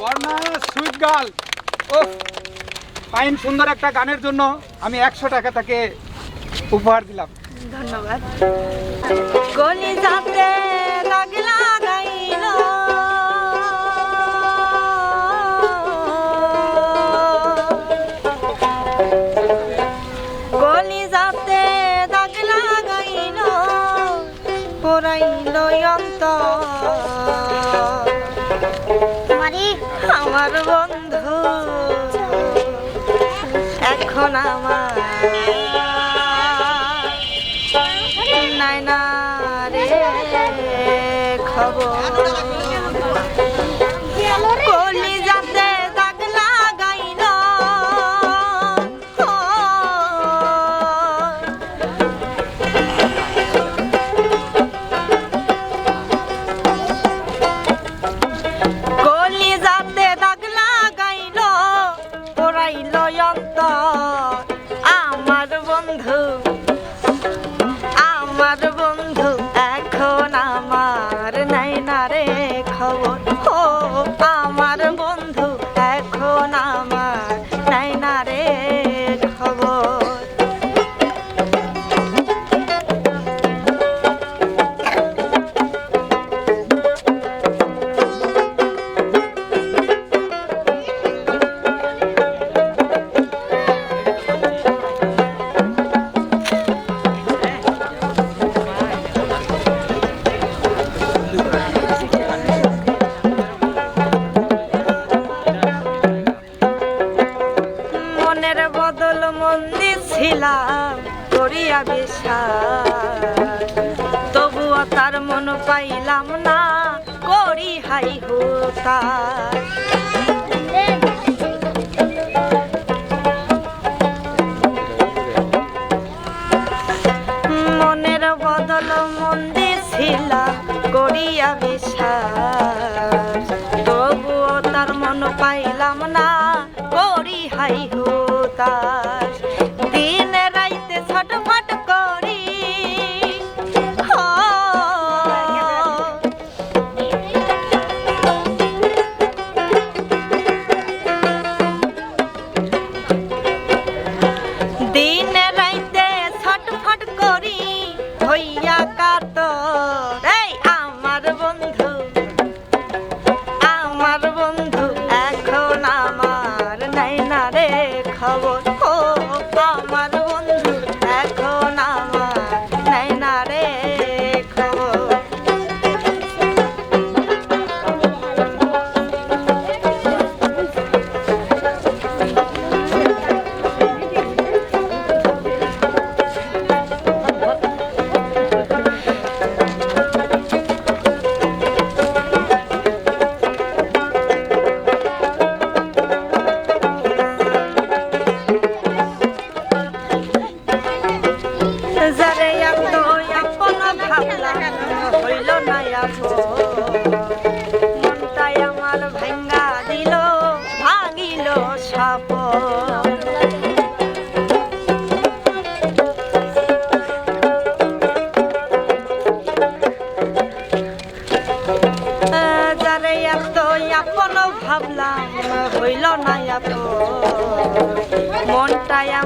বর্ণা sweet girl. ও fine সুন্দর একটা গানের জন্য আমি একশো টাকা তাকে উপহার দিলাম। ধন্যবাদ। গলি যাতে লাগলা অন্ত আমার বন্ধু। এখন আমার নাই না রে খবর। পড়াইল অন্তর। আমার বন্ধু আমার বন্ধু। ছিলাম করিয়া বিশ্বাস তবুও তার মন পাইলাম না করি হাই হোতা। মনের বদল মন্দির ছিলাম করিয়া বিশ্বাস তবুও তার মন পাইলাম না করি হাই হুতাস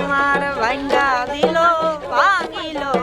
માર વાંગા વિલો પાગીલો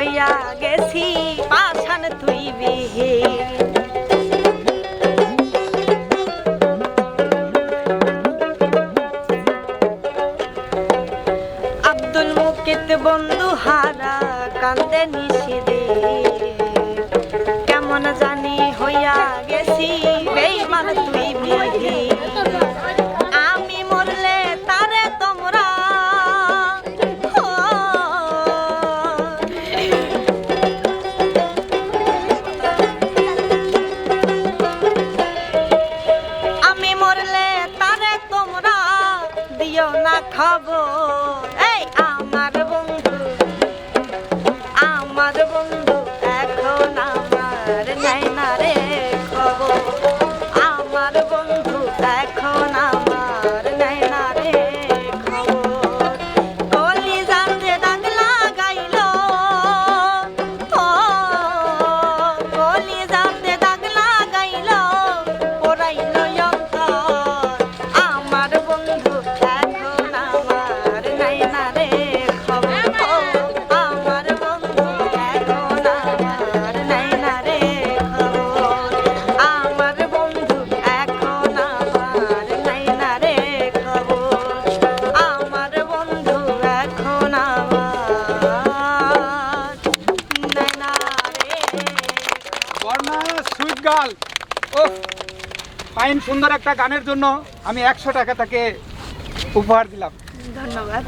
হইয়া গেছি পাছান তুই বিহে আব্দুল মুকিত বন্ধু হারা কান্দে নিষেধে কেমন জানি হইয়া গেছি বেইমান তুই বিহে ও ফাইন সুন্দর একটা গানের জন্য আমি একশো টাকা তাকে উপহার দিলাম। ধন্যবাদ।